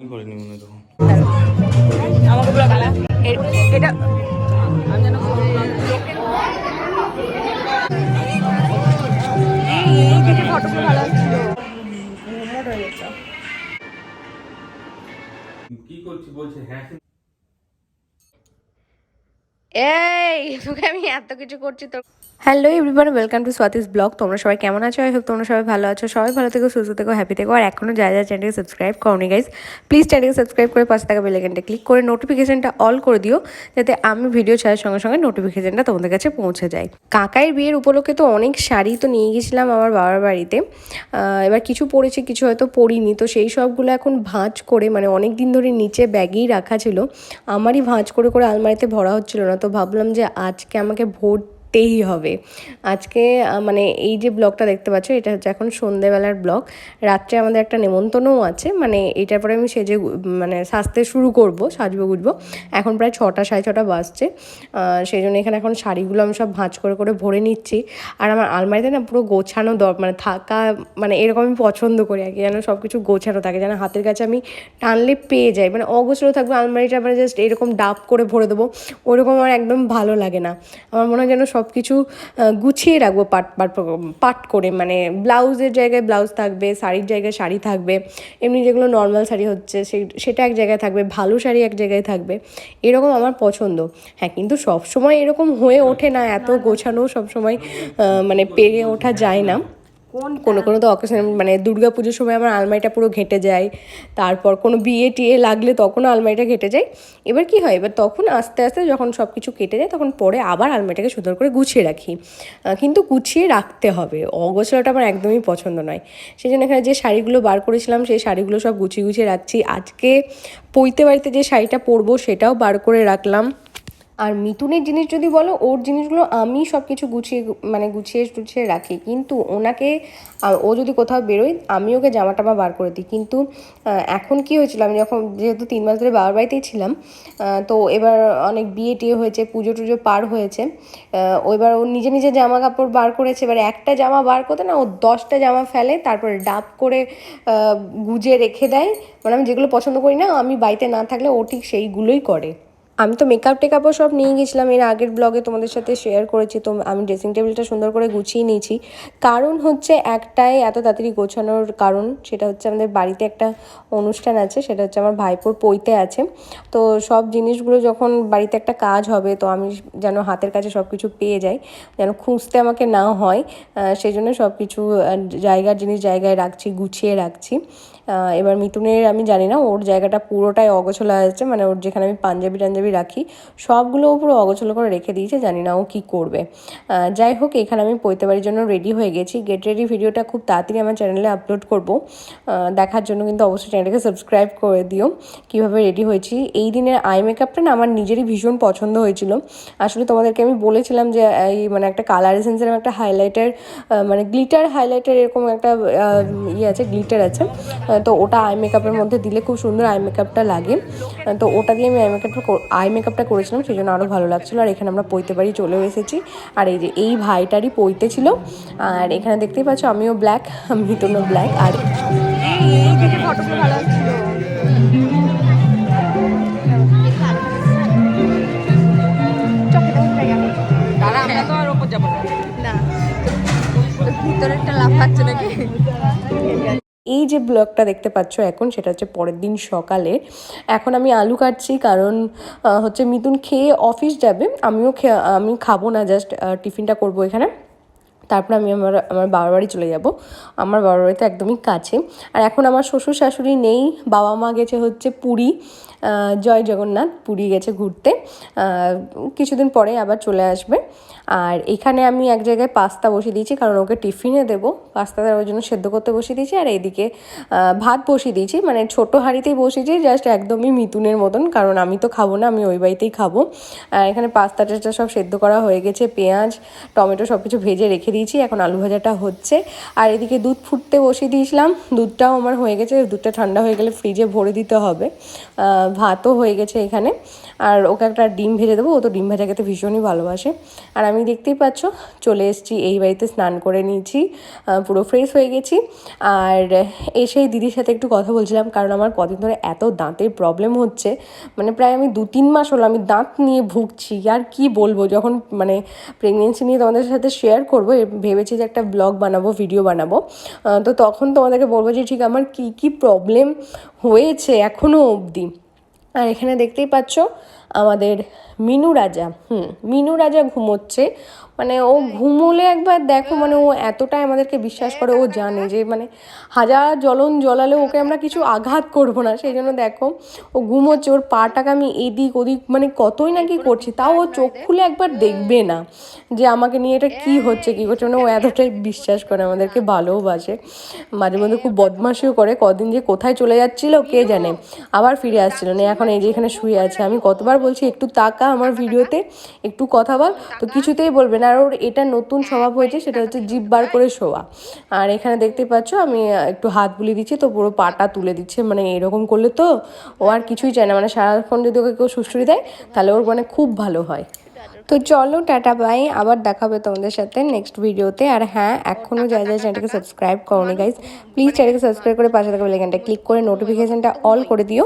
আমি করিনি মনে তখন আমাকে পুরো গালা এটা আমি যেন এই দিকে ফটোগুলো ভালো আসছিল কি করছি বলছে হ্যাঁ এই, তোকে আমি এত কিছু করছি, তোর hello everyone welcome to Swati's blog তোমরা সবাই কেমন আছো? আই হোপ তোমরা সবাই ভালো আছো। সবাই ভালো থেকো, সুস্থ থেকো হ্যাপি থেকো। আর এখনও যা যা চ্যানেলকে সাবস্ক্রাইব করনি গাইজ প্লিজ চ্যানেলকে সাবস্ক্রাইব করে পাশে থাকা বেলাইকনটা ক্লিক করে নোটিফিকেশনটা অল করে দিও, যাতে আমি ভিডিও ছাড়ার সঙ্গে সঙ্গে নোটিফিকেশনটা তোমাদের কাছে পৌঁছে যায়। কাকাইয়ের বিয়ের উপলক্ষে তো অনেক শাড়ি তো নিয়ে গেছিলাম আমার বাবার বাড়িতে। এবার কিছু পরেছি, কিছু হয়তো পরিনি। তো সেই সবগুলো এখন ভাঁজ করে মানে অনেক দিন ধরে নিচে ব্যাগেই রাখা ছিল, আমারই ভাঁজ করে করে আলমারিতে ভরা হচ্ছিল না। তো ভাবলাম যে আজকে আমাকে ভরতেই হবে। আজকে মানে এই যে ব্লগটা দেখতে পাচ্ছ, এটা হচ্ছে এখন সন্ধেবেলার ব্লগ। রাত্রে আমাদের একটা নেমন্তন্নও আছে মানে এটার পরে আমি সেজে মানে সাজতে শুরু করব, সাজবো গুজবো। এখন প্রায় ছটা, সাড়ে ছটা বাজছে। সেই জন্য এখানে এখন শাড়িগুলো আমি সব ভাঁজ করে করে ভরে নিচ্ছি। আর আমার আলমারিতে না পুরো গোছানো দর মানে থাকা মানে এরকম আমি পছন্দ করি আর কি, যেন সব কিছু গোছানো থাকে, যেন হাতের কাছে আমি টানলে পেয়ে যাই। মানে অগোছালো থাকবে আলমারিটা মানে জাস্ট এরকম ডাব করে ভরে দেবো, ওরকম আমার একদম ভালো লাগে না। আমার মনে হয় যেন সব কিছু গুছিয়ে রাখব পাট পাট পাট করে। মানে ব্লাউজের জায়গায় ব্লাউজ থাকবে, শাড়ির জায়গায় শাড়ি থাকবে। এমনি যেগুলো নর্মাল শাড়ি হচ্ছে সেটা এক জায়গায় থাকবে, ভালো শাড়ি এক জায়গায় থাকবে। এরকম আমার পছন্দ। হ্যাঁ কিন্তু সবসময় এরকম হয়ে ওঠে না, এত গোছানো সবসময় মানে পেরে ওঠা যায় না। কোনো কোনো তো অকেশন মানে দুর্গা পুজোর সময় আমার আলমারিটা পুরো ঘেঁটে যায়, তারপর কোনো বিয়ে টিয়ে লাগলে তখনও আলমারিটা ঘেঁটে যায়। এবার কি হয়? এবার তখন আস্তে আস্তে যখন সব কিছু কেটে যায়, তখন পরে আবার আলমারিটাকে সুন্দর করে গুছিয়ে রাখি। কিন্তু গুছিয়ে রাখতে হবে। অগোছলাটা আমার একদমই পছন্দ নয়। সেই জন্য এখানে যে শাড়িগুলো বার করেছিলাম, সেই শাড়িগুলো সব গুছিয়ে গুছিয়ে রাখছি। আজকে পৈতে বাড়িতে যে শাড়িটা পরবো, সেটাও বার করে রাখলাম। আর মিথুনের জিনিস যদি বলো, ওর জিনিসগুলো আমি সব কিছু গুছিয়ে মানে গুছিয়ে টুছিয়ে রাখি। কিন্তু ওনাকে ও যদি কোথাও বেরোয়, আমি ওকে জামা টামা বার করে দিই। কিন্তু এখন কি হয়েছিল, আমি যখন যেহেতু তিন মাস ধরে বাবার বাড়িতেই ছিলাম তো এবার অনেক বিয়ে টিয়ে হয়েছে, পুজো টুজো পার হয়েছে। ও এবার ও নিজে নিজে জামা কাপড় বার করেছে, এবার একটা জামা বার করতে না, ও দশটা জামা ফেলে, তারপরে ডাব করে গুজে রেখে দেয়। মানে আমি যেগুলো পছন্দ করি না, আমি বাড়িতে না থাকলে ও ঠিক সেইগুলোই করে। আমি তো মেকআপ টেকআপও সব নিয়ে গেছিলাম। এর আগের ব্লগে তোমাদের সাথে শেয়ার করেছি। তো আমি ড্রেসিং টেবিলটা সুন্দর করে গুছিয়ে নিয়েছি। কারণ হচ্ছে একটাই এত তাড়াতাড়ি গোছানোর কারণ, সেটা হচ্ছে আমাদের বাড়িতে একটা অনুষ্ঠান আছে, সেটা হচ্ছে আমার ভাইপোর পৈতে আছে। তো সব জিনিসগুলো যখন বাড়িতে একটা কাজ হবে, তো আমি যেন হাতের কাছে সব কিছু পেয়ে যাই, যেন খুঁজতে আমাকে না হয় সেই জন্য সব কিছু জায়গার জিনিস জায়গায় রাখছি, গুছিয়ে রাখছি। এবার মিতুনের আমি জানি না, ওর জায়গাটা পুরোটাই অগোছলা আছে মানে ওর যেখানে আমি পাঞ্জাবি টাঞ্জাবি রাখি, সবগুলো পুরো অগোছলো করে রেখে দিয়েছে, জানি না ও কী করবে। যাই হোক, এখানে আমি পৈতে বাড়ির জন্য রেডি হয়ে গেছি। গেট রেডি ভিডিওটা খুব তাড়াতাড়ি আমার চ্যানেলে আপলোড করব। দেখার জন্য কিন্তু অবশ্যই চ্যানেলটাকে সাবস্ক্রাইব করে দিও। কীভাবে রেডি হয়েছি? এই দিনের আই মেকআপটা না আমার নিজেরই ভীষণ পছন্দ হয়েছিল। আসলে তোমাদেরকে আমি বলেছিলাম যে, এই মানে একটা কালার এসেন্সের একটা হাইলাইটার মানে গ্লিটার হাইলাইটার এরকম একটা ইয়ে আছে গ্লিটার আছে। তো ওটা আই মেকআপের মধ্যে দিলে খুব সুন্দর আই মেকআপটা লাগে। তো ওটা দিয়ে আমি আই মেকআপটা আই মেকআপটা করেছিলাম সেই জন্য আরও ভালো লাগছিল। আর এখানে আমরা পৈতে বাড়ি চলেও এসেছি। আর এই যে এই ভাইটারই পৈতে ছিল। আর এখানে দেখতেই পাচ্ছ আমিও ব্ল্যাক মিটনও ব্ল্যাক আর না। ভিতরেরটা লাভ পাচ্ছে নাকি? এই যে ব্লগটা দেখতে পাচ্ছ এখন, সেটা হচ্ছে পরের দিন সকালে এখন আমি আলু কাটছি কারণ হচ্ছে মিতুন খেয়ে অফিস যাবে। আমিও আমি খাব না, জাস্ট টিফিনটা করব এখানে। তারপর আমি আমার আমার বাবার বাড়ি চলে যাব। আমার বাবার বাড়িতে একদমই কাছে। আর এখন আমার শ্বশুর শাশুড়ি নেই, বাবা মা গেছে হচ্ছে পুরী। জয় জগন্নাথ, পুরী গেছে ঘুরতে। কিছুদিন পরে আবার চলে আসবে। আর এখানে আমি এক জায়গায় পাস্তা বসিয়ে দিয়েছি, কারণ ওকে টিফিনে দেবো। পাস্তাটা ওই জন্য সেদ্ধ করতে বসিয়ে দিয়েছি, আর এইদিকে ভাত বসিয়ে দিয়েছি। মানে ছোট হাঁড়িতেই বসিয়েছি জাস্ট একদমই মিতুনের মতন, কারণ আমি তো খাব না, আমি ওই বাড়িতেই খাব। আর এখানে পাস্তা টাস্তা সব সেদ্ধ করা হয়ে গেছে, পেঁয়াজ, টমেটো সব কিছু ভেজে রেখে দিয়েছি দিয়েছি, এখন আলু ভাজাটা হচ্ছে। আর এদিকে দুধ ফুটতে বসিয়ে দিয়েছিলাম, দুধটাও আমার হয়ে গেছে, দুধটা ঠান্ডা হয়ে গেলে ফ্রিজে ভরে দিতে হবে। ভাতও হয়ে গেছে এখানে। আর ওকে একটা ডিম ভেজে দেবো, ও তো ডিম ভাজা খেতে ভীষণই ভালোবাসে। আর আমি দেখতেই পাচ্ছ, চলে এসেছি, এই বাড়িতে স্নান করে নিয়েছি পুরো ফ্রেশ হয়ে গেছি। আর এসেই দিদির সাথে একটু কথা বলছিলাম, কারণ আমার কদিন ধরে এত দাঁতের প্রবলেম হচ্ছে। মানে প্রায় আমি দু তিন মাস হলো আমি দাঁত নিয়ে ভুগছি, আর কি বলব, যখন মানে প্রেগনেন্সি নিয়ে তোমাদের সাথে শেয়ার করব ভেবেছি যে একটা ব্লগ বানাবো ভিডিও বানাবো। তো তখন তোমাদেরকে বলব যে, ঠিক, আমার কি কি প্রবলেম হয়েছে এখনও অবধি? আর এখানে দেখতেই পাচ্ছ আমাদের মিনু রাজা, হুম, মিনু রাজা ঘুমোচ্ছে। মানে ও ঘুমোলে একবার দেখো মানে ও এতটাই আমাদেরকে বিশ্বাস করে, ও জানে যে মানে হাজার জ্বলন জ্বলালে ওকে আমরা কিছু আঘাত করব না, সেই জন্য দেখো, ও ঘুমোচ্ছে, ওর পাটাকে আমি এদিক ওদিক মানে কতই না কি করছি, তাও ও চোখ খুলে একবার দেখবে না যে আমাকে নিয়ে এটা কি হচ্ছে, কি করছে মানে ও এতটাই বিশ্বাস করে আমাদেরকে ভালোবাসে মাঝে মধ্যে খুব বদমাশিও করে, কদিন যে কোথায় চলে যাচ্ছিল, কে জানে, আবার ফিরে আসছিল না এখন এই যে এখানে শুয়ে আছে, আমি কতবার বলছি একটু তাকা আমার ভিডিওতে একটু কথা বল। তো কিছুতেই বলবে না। আর ওর এটা নতুন স্বভাব হয়েছে সেটা হচ্ছে জিভ বার করে শোয়া। আর এখানে দেখতে পাচ্ছ আমি একটু হাত বুলিয়ে দিচ্ছি তো পুরো পাটা তুলে দিচ্ছে। মানে এরকম করলে তো ও আর কিছুই চায় না। মানে সারাক্ষণ যদি ওকে কেউ সুস্থরি দেয় তাহলে ওর মানে খুব ভালো হয়। তো চলো টাটা বাই। আবার দেখাবে তোমাদের সাথে নেক্সট ভিডিওতে আর হ্যাঁ এখনও যা যা চ্যানেলটাকে সাবস্ক্রাইব করোনি গাইজ প্লিজ চ্যানেলকে সাবস্ক্রাইব করে পাশে থাকা বেলাইকানটা ক্লিক করে নোটিফিকেশানটা অল করে দিও।